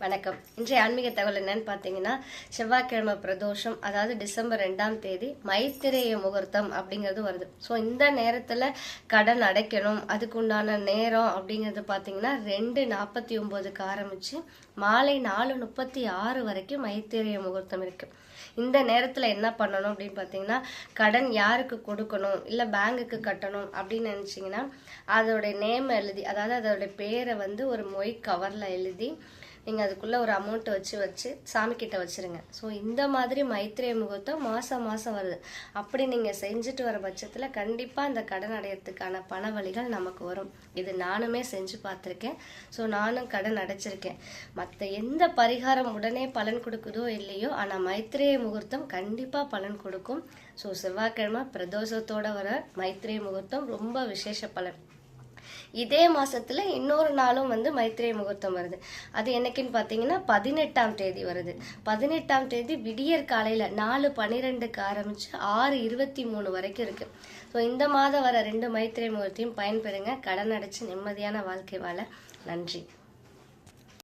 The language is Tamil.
வணக்கம். இன்றைய ஆன்மீக தகவல் என்னன்னு பார்த்தீங்கன்னா செவ்வாய்க்கிழமை பிரதோஷம் அதாவது டிசம்பர் ரெண்டாம் தேதி மைத்திரேய முகூர்த்தம் அப்படிங்கிறது வருது. ஸோ இந்த நேரத்தில் கடன் அடைக்கணும் அதுக்குண்டான நேரம் அப்படிங்கிறது பார்த்தீங்கன்னா ரெண்டு நாற்பத்தி ஒம்போதுக்கு ஆரம்பித்து மாலை நாலு முப்பத்தி ஆறு வரைக்கும் மைத்திரேய முகூர்த்தம் இருக்குது இந்த நேரத்தில் என்ன பண்ணணும் அப்படின்னு பார்த்தீங்கன்னா கடன் யாருக்கு கொடுக்கணும் இல்லை பேங்குக்கு கட்டணும் அப்படின்னு நினச்சிங்கன்னா அதோடைய நேம் எழுதி அதாவது அதோடைய பேரை வந்து ஒரு மொய் கவரில் எழுதி நீங்கள் அதுக்குள்ளே ஒரு அமௌண்ட்டை வச்சு வச்சு சாமி கிட்ட வச்சுருங்க. ஸோ இந்த மாதிரி மைத்திரை முகூர்த்தம் மாதம் மாதம் வருது. அப்படி நீங்கள் செஞ்சுட்டு வர பட்சத்தில் கண்டிப்பாக அந்த கடன் அடையிறதுக்கான பண வழிகள் நமக்கு வரும். இது நானுமே செஞ்சு பார்த்துருக்கேன். ஸோ நானும் கடன் அடைச்சிருக்கேன். மற்ற எந்த பரிகாரம் உடனே பலன் கொடுக்குதோ இல்லையோ ஆனால் மைத்திரேய முகூர்த்தம் கண்டிப்பாக பலன் கொடுக்கும். ஸோ செவ்வாய்க்கிழமை பிரதோஷத்தோட வர மைத்திரேய முகூர்த்தம் ரொம்ப விசேஷ பலன். இதே மாசத்துல இன்னொரு நாளும் வந்து மைத்திரை முகூர்த்தம் வருது. அது என்னைக்குன்னு பார்த்தீங்கன்னா பதினெட்டாம் தேதி வருது. பதினெட்டாம் தேதி விடியற் காலையில நாலு பன்னிரெண்டுக்கு ஆரம்பிச்சு ஆறு இருபத்தி மூணு வரைக்கும் இருக்கு. ஸோ இந்த மாதம் வர ரெண்டு மைத்திரை முகூர்த்தையும் பயன்பெறுங்க. கடன் அடைச்சு நிம்மதியான வாழ்க்கை வாழ. நன்றி.